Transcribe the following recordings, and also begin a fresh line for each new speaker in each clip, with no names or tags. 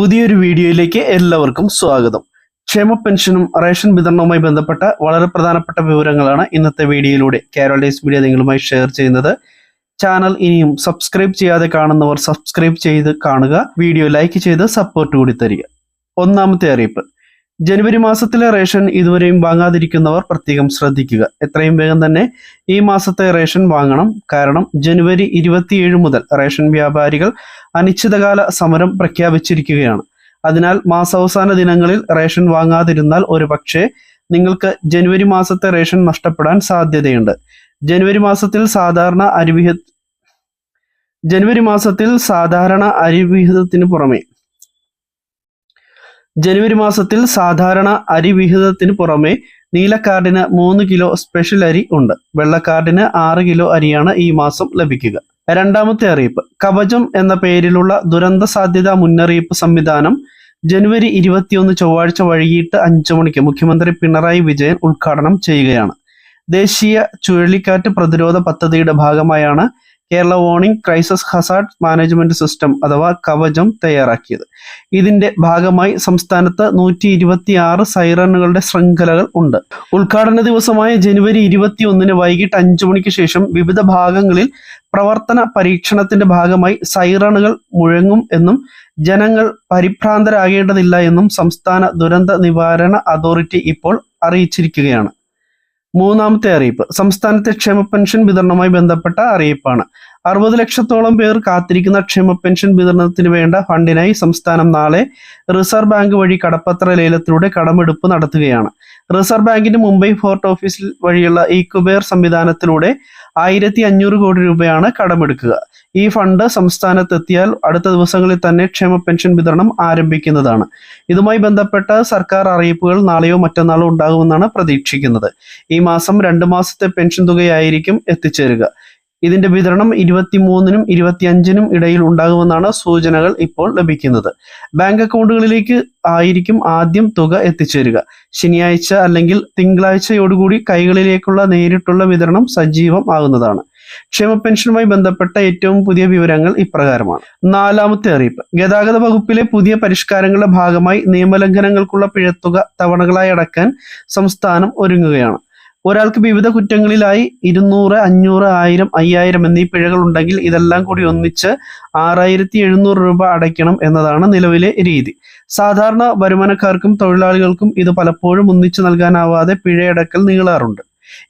പുതിയൊരു വീഡിയോയിലേക്ക് എല്ലാവർക്കും സ്വാഗതം. ക്ഷേമ പെൻഷനും റേഷൻ വിതരണവുമായി ബന്ധപ്പെട്ട വളരെ പ്രധാനപ്പെട്ട വിവരങ്ങളാണ് ഇന്നത്തെ വീഡിയോയിലൂടെ കേരള ഡേസ് മീഡിയ നിങ്ങളുമായി ഷെയർ ചെയ്യുന്നത്. ചാനൽ ഇനിയും സബ്സ്ക്രൈബ് ചെയ്യാതെ കാണുന്നവർ സബ്സ്ക്രൈബ് ചെയ്ത് കാണുക വീഡിയോ ലൈക്ക് ചെയ്ത് സപ്പോർട്ട് കൂടി തരിക. ഒന്നാമത്തെ അറിയിപ്പ്. ജനുവരി മാസത്തിലെ റേഷൻ ഇതുവരെയും വാങ്ങാതിരിക്കുന്നവർ പ്രത്യേകം ശ്രദ്ധിക്കുക. എത്രയും വേഗം തന്നെ ഈ മാസത്തെ റേഷൻ വാങ്ങണം. കാരണം ജനുവരി ഇരുപത്തിയേഴ് മുതൽ റേഷൻ വ്യാപാരികൾ അനിശ്ചിതകാല സമരം പ്രഖ്യാപിച്ചിരിക്കുകയാണ്. അതിനാൽ മാസാവസാന ദിനങ്ങളിൽ റേഷൻ വാങ്ങാതിരുന്നാൽ ഒരു പക്ഷേ നിങ്ങൾക്ക് ജനുവരി മാസത്തെ റേഷൻ നഷ്ടപ്പെടാൻ സാധ്യതയുണ്ട്. ജനുവരി മാസത്തിൽ സാധാരണ അരിവിഹ ജനുവരി മാസത്തിൽ സാധാരണ അരിവിഹിതത്തിന് പുറമെ ജനുവരി മാസത്തിൽ സാധാരണ അരി വിഹിതത്തിന് പുറമെ നീല കാർഡിന് മൂന്ന് കിലോ സ്പെഷ്യൽ അരി ഉണ്ട്. വെള്ള കാർഡിന് ആറ് കിലോ അരിയാണ് ഈ മാസം ലഭിക്കുക. രണ്ടാമത്തെ അറിയിപ്പ്. കവചം എന്ന പേരിലുള്ള ദുരന്ത സാധ്യതാ മുന്നറിയിപ്പ് സംവിധാനം ജനുവരി ഇരുപത്തിയൊന്ന് ചൊവ്വാഴ്ച വൈകിട്ട് അഞ്ചു മണിക്ക് മുഖ്യമന്ത്രി പിണറായി വിജയൻ ഉദ്ഘാടനം ചെയ്യുകയാണ്. ദേശീയ ചുഴലിക്കാറ്റ് പ്രതിരോധ പദ്ധതിയുടെ ഭാഗമായാണ് Kerala warning crisis hazard management system അഥവാ കവചം തയ്യാറാക്കിയത്. ഇതിന്റെ ഭാഗമായി സംസ്ഥാനത്ത് നൂറ്റി ഇരുപത്തി ആറ് സൈറണുകളുടെ ശൃംഖലകൾ ഉണ്ട്. ഉദ്ഘാടന ദിവസമായ ജനുവരി ഇരുപത്തിയൊന്നിന് വൈകിട്ട് അഞ്ചു മണിക്ക് ശേഷം വിവിധ ഭാഗങ്ങളിൽ പ്രവർത്തന പരീക്ഷണത്തിന്റെ ഭാഗമായി സൈറണുകൾ മുഴങ്ങും എന്നും ജനങ്ങൾ പരിഭ്രാന്തരാകേണ്ടതില്ല എന്നും സംസ്ഥാന ദുരന്ത നിവാരണ അതോറിറ്റി ഇപ്പോൾ അറിയിച്ചിരിക്കുകയാണ്. മൂന്നാമത്തെ അറിയിപ്പ്. സംസ്ഥാനത്തെ ക്ഷേമ പെൻഷൻ വിതരണവുമായി ബന്ധപ്പെട്ട അറിയിപ്പാണ്. അറുപത് ലക്ഷത്തോളം പേർ കാത്തിരിക്കുന്ന ക്ഷേമ പെൻഷൻ വിതരണത്തിന് വേണ്ട ഫണ്ടിനായി സംസ്ഥാനം നാളെ റിസർവ് ബാങ്ക് വഴി കടപ്പത്ര ലേലത്തിലൂടെ കടമെടുപ്പ് നടത്തുകയാണ്. റിസർവ് ബാങ്കിന്റെ മുംബൈ ഫോർട്ട് ഓഫീസിൽ വഴിയുള്ള ഈ കുബേർ സംവിധാനത്തിലൂടെ ആയിരത്തി അഞ്ഞൂറ് കോടി രൂപയാണ് കടമെടുക്കുക. ഈ ഫണ്ട് സംസ്ഥാനത്ത് എത്തിയാൽ അടുത്ത ദിവസങ്ങളിൽ തന്നെ ക്ഷേമ പെൻഷൻ വിതരണം ആരംഭിക്കുന്നതാണ്. ഇതുമായി ബന്ധപ്പെട്ട സർക്കാർ അറിയിപ്പുകൾ നാളെയോ മറ്റന്നാളോ ഉണ്ടാകുമെന്നാണ് പ്രതീക്ഷിക്കുന്നത്. ഈ മാസം രണ്ട് മാസത്തെ പെൻഷൻ തുകയായിരിക്കും എത്തിച്ചേരുക. ഇതിന്റെ വിതരണം ഇരുപത്തിമൂന്നിനും ഇരുപത്തിയഞ്ചിനും ഇടയിൽ ഉണ്ടാകുമെന്നാണ് സൂചനകൾ ഇപ്പോൾ ലഭിക്കുന്നത്. ബാങ്ക് അക്കൗണ്ടുകളിലേക്ക് ആയിരിക്കും ആദ്യം തുക എത്തിച്ചേരുക. ശനിയാഴ്ച അല്ലെങ്കിൽ തിങ്കളാഴ്ചയോടുകൂടി കൈകളിലേക്കുള്ള നേരിട്ടുള്ള വിതരണം സജീവം ആകുന്നതാണ്. ക്ഷേമ പെൻഷനുമായി ബന്ധപ്പെട്ട ഏറ്റവും പുതിയ വിവരങ്ങൾ ഇപ്രകാരമാണ്. നാലാമത്തെ അറിയിപ്പ്. ഗതാഗത വകുപ്പിലെ പുതിയ പരിഷ്കാരങ്ങളുടെ ഭാഗമായി നിയമലംഘനങ്ങൾക്കുള്ള പിഴത്തുക തവണകളായി അടക്കാൻ സംസ്ഥാനം ഒരുങ്ങുകയാണ്. ഒരാൾക്ക് വിവിധ കുറ്റങ്ങളിലായി ഇരുന്നൂറ് അഞ്ഞൂറ് ആയിരം അയ്യായിരം എന്നീ പിഴകൾ ഉണ്ടെങ്കിൽ ഇതെല്ലാം കൂടി ഒന്നിച്ച് ആറായിരത്തി എഴുന്നൂറ് രൂപ അടയ്ക്കണം എന്നതാണ് നിലവിലെ രീതി. സാധാരണ വരുമാനക്കാർക്കും തൊഴിലാളികൾക്കും ഇത് പലപ്പോഴും ഒന്നിച്ചു നൽകാനാവാതെ പിഴയടക്കൽ നീളാറുണ്ട്.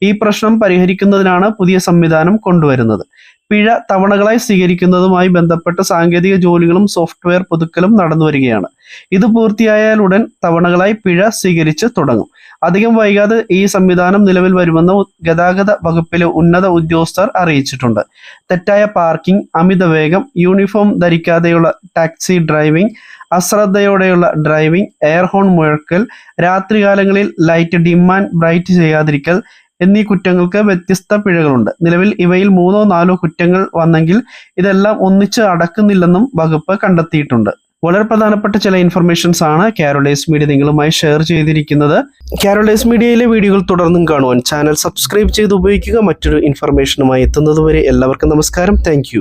ഈ പ്രശ്നം പരിഹരിക്കുന്നതിനാണ് പുതിയ സംവിധാനം കൊണ്ടുവരുന്നത്. പിഴ തവണകളായി സ്വീകരിക്കുന്നതുമായി ബന്ധപ്പെട്ട സാങ്കേതിക ജോലികളും സോഫ്റ്റ്വെയർ പുതുക്കലും നടന്നു വരികയാണ് ഇത് പൂർത്തിയായാലുടൻ തവണകളായി പിഴ സ്വീകരിച്ച് തുടങ്ങും. അധികം വൈകാതെ ഈ സംവിധാനം നിലവിൽ വരുമെന്ന് ഗതാഗത വകുപ്പിലെ ഉന്നത ഉദ്യോഗസ്ഥർ അറിയിച്ചിട്ടുണ്ട്. തെറ്റായ പാർക്കിംഗ് അമിത വേഗം യൂണിഫോം ധരിക്കാതെയുള്ള ടാക്സി ഡ്രൈവിംഗ് അശ്രദ്ധയോടെയുള്ള ഡ്രൈവിംഗ് എയർ ഹോൺ മുഴക്കൽ രാത്രികാലങ്ങളിൽ ലൈറ്റ് ഡിമാൻഡ് ബ്രൈറ്റ് ചെയ്യാതിരിക്കൽ എന്നീ കുറ്റങ്ങൾക്ക് വ്യത്യസ്ത പിഴകളുണ്ട്. നിലവിൽ ഇവയിൽ മൂന്നോ നാലോ കുറ്റങ്ങൾ വന്നെങ്കിൽ ഇതെല്ലാം ഒന്നിച്ച് അടക്കുന്നില്ലെന്നും വകുപ്പ് കണ്ടെത്തിയിട്ടുണ്ട്. വളരെ പ്രധാനപ്പെട്ട ചില ഇൻഫർമേഷൻസ് ആണ് കാരോളൈസ് മീഡിയ നിങ്ങളുമായി ഷെയർ ചെയ്തിരിക്കുന്നത്. കാരോളൈസ് മീഡിയയിലെ വീഡിയോകൾ തുടർന്നും കാണുവാൻ ചാനൽ സബ്സ്ക്രൈബ് ചെയ്ത് ഉപയോഗിക്കുക. മറ്റൊരു ഇൻഫർമേഷനുമായി എത്തുന്നതുവരെ എല്ലാവർക്കും നമസ്കാരം. താങ്ക്